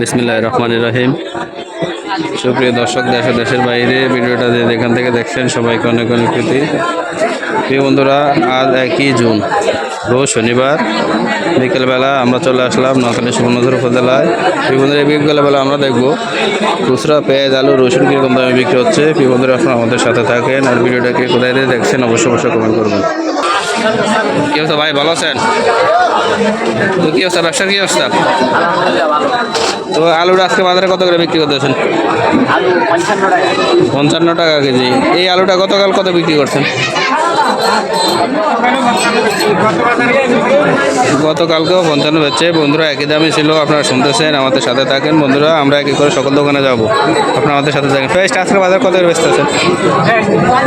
বিসমিল্লাহ রহমান রহিম। সুপ্রিয় দর্শক, দেশ দেশের বাইরে ভিডিওটা যে যেখান থেকে দেখছেন সবাইকে অনেক অনেক প্রীতি। প্রিয় বন্ধুরা, আজ একই জুন, রোজ শনিবার, বিকেলবেলা আমরা চলে আসলাম নোয়াখালী সুবর্ণধর উপজেলায়। প্রিয় বন্ধুরা বিকেলবেলা আমরা দেখব খুচরা, পেঁয়াজ, আলু, রসুন কীরকম দামে বিক্রি হচ্ছে। প্রিয় বন্ধুরা, আপনারা আমাদের সাথে থাকেন। আর ভিডিওটাকে কোথায় দেখছেন, অবশ্যই অবশ্যই কমেন্ট করবেন। কি অবস্থা ভাই ভালো আছেন? তো কি অবস্থা ব্যবসার কি অবস্থা? তো আলুটা আজকে বাজারে কত করে বিক্রি করতেছেন? পঞ্চান্ন টাকা কেজি। এই আলুটা গতকাল কত বিক্রি করছেন? গতকালকেও পঞ্চান্ন হচ্ছে। বন্ধুরা, একই দামই ছিল, আপনারা শুনতেছেন, আমাদের সাথে থাকেন। বন্ধুরা, আমরা এক এক করে সকল দোকানে যাব। আপনারা আমাদের সাথে থাকেন। ফ্রেশ আজকে বাজার কত ব্যস্ত আছেন?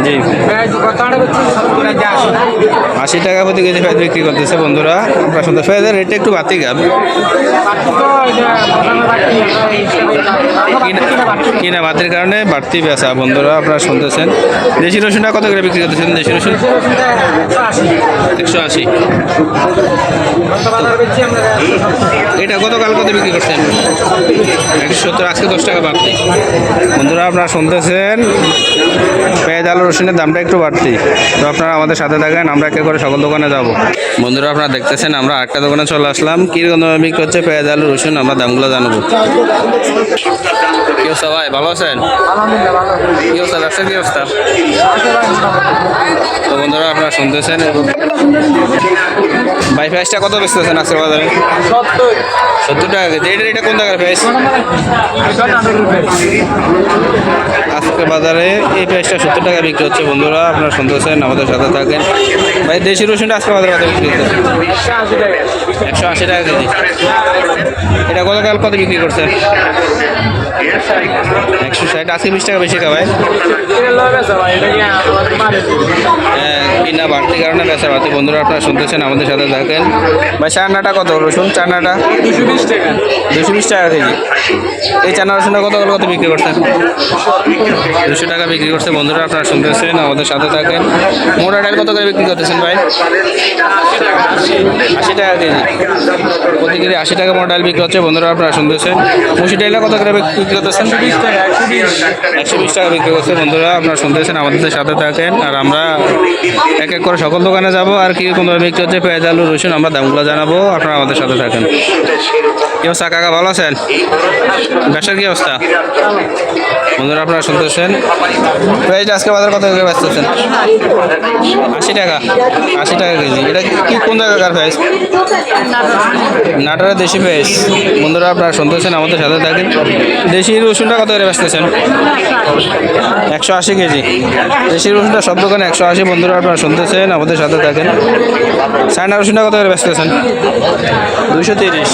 জি। আশি টাকা প্রতি কেজি ফেজ বিক্রি করতেছে বন্ধুরা। আপনারা শুনতে ফেজের রেটটা একটু বাড়তি গান কিনা বাতির কারণে বাড়তি বেচা বন্ধুরা, আপনারা শুনতেছেন। দেশি রসুনটা কত করে বিক্রি করতেছেন? দেশি রসুন? একশো আশি এটা গতকাল কত বিক্রি করছেন? একশো সত্তর আজকে দশ টাকা বাড়তি। বন্ধুরা আপনারা শুনতেছেন? পেঁয়াজ আলু রসুনের দামটা একটু বাড়তি। তো আপনারা আমাদের সাথে থাকেন আমরা একে করে সকল দোকানে যাব। বন্ধুরা আপনারা দেখতেছেন আমরা আটটা দোকানে চলে আসলাম। কীরকম দামে বিক্রি হচ্ছে পেঁয়াজ আলু রসুন? আমরা দামগুলো জানাব। কি অবস্থা ভাই? ভালো আছেন? কি অবস্থা? ব্যবসার কি অবস্থা? শুনতেছেন ভাই প্রাইসটা কত বেচতেছেন আজকে বাজারে? সত্তর টাকা কেজি। এটা এটা কোন জায়গার প্রাইস আজকে বাজারে এই প্রাইসটা সত্তর টাকা বিক্রি হচ্ছে, বন্ধুরা। আপনারা শুনতেছেন, আমাদের সাথে থাকেন। ভাই, দেশি রসুনটা আজকে বাজারে কত বিক্রি হচ্ছে? একশো আশি টাকা কেজি। এটা গতকাল কত বিক্রি করছে একশো ষাট আজকে বিশ টাকা বেশি খাওয়ায় হ্যাঁ, কিনা বাড়তি কারণে বেচা বাড়তি। বন্ধুরা আপনারা শুনতেছেন আমাদের সাথে থাকেন। ভাই চান্নাটা কত রসুন চান্নাটা দুশো বিশ টাকা দুশো বিশ টাকা কেজি। এই চান্না রসুনটা কত কত বিক্রি করছেন? দুশো টাকা বিক্রি করছে। বন্ধুরা আপনারা শুনতেছেন আমাদের সাথে থাকেন। মোটা ডাল কত করে বিক্রি করতেছেন ভাই? আশি টাকা কেজি। প্রতি কেজি আশি টাকা মোটা ডাল বিক্রি হচ্ছে। বন্ধুরা আপনারা শুনতেছেন। মুসি ডালটা কত করে বিক্রি করতেছেন একশো বিশ টাকা বিক্রি করছে বন্ধুরা আপনারা শুনতেছেন আমাদের সাথে থাকেন। আর আমরা এক এক করে সকল দোকানে যাব। আর কীরকম দামে বিক্রি হচ্ছে? পেঁয়াজ আলু রসুন আমরা দামগুলো জানাব। আপনারা আমাদের সাথে থাকেন। কি অবস্থা? কাকা ভালো আছেন? ব্যবসার কি অবস্থা? বন্ধুরা আপনারা শুনতেছেন পেঁয়াজ আজকে বাজার কত করে বেচতেছেন আশি টাকা। আশি টাকা কেজি। এটা কি কোন জায়গাকার পেঁয়াজ? নাটারের। দেশি পেঁয়াজ। বন্ধুরা আপনারা শুনতেছেন আমাদের সাথে থাকেন। দেশি রসুনটা কত করে বেচতেছেন? একশো আশি কেজি। দেশি রসুনটা সব দোকানে একশো আশি, বন্ধুরা আপনারা শুনতেছেন, আমাদের সাথে থাকেন। চায়না রসুনটা কত করে বেচতেছেন? দুশো তিরিশ।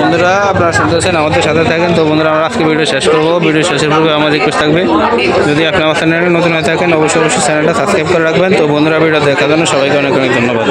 বন্ধুরা আপনারা শুনতেছেন, আমাদের সাথে থাকেন। তো বন্ধুরা আমরা আজকে ভিডিও শেষ করব। ভিডিও শেষের পূর্বে আমার রিকোয়েস্ট থাকবে, যদি আপনি আমার চ্যানেলে নতুন হয়ে থাকেন, অবশ্যই অবশ্যই চ্যানেলটা সাবস্ক্রাইব করে রাখবেন। তো বন্ধুরা ভিডিও দেখার জন্য সবাইকে অনেক অনেক ধন্যবাদ।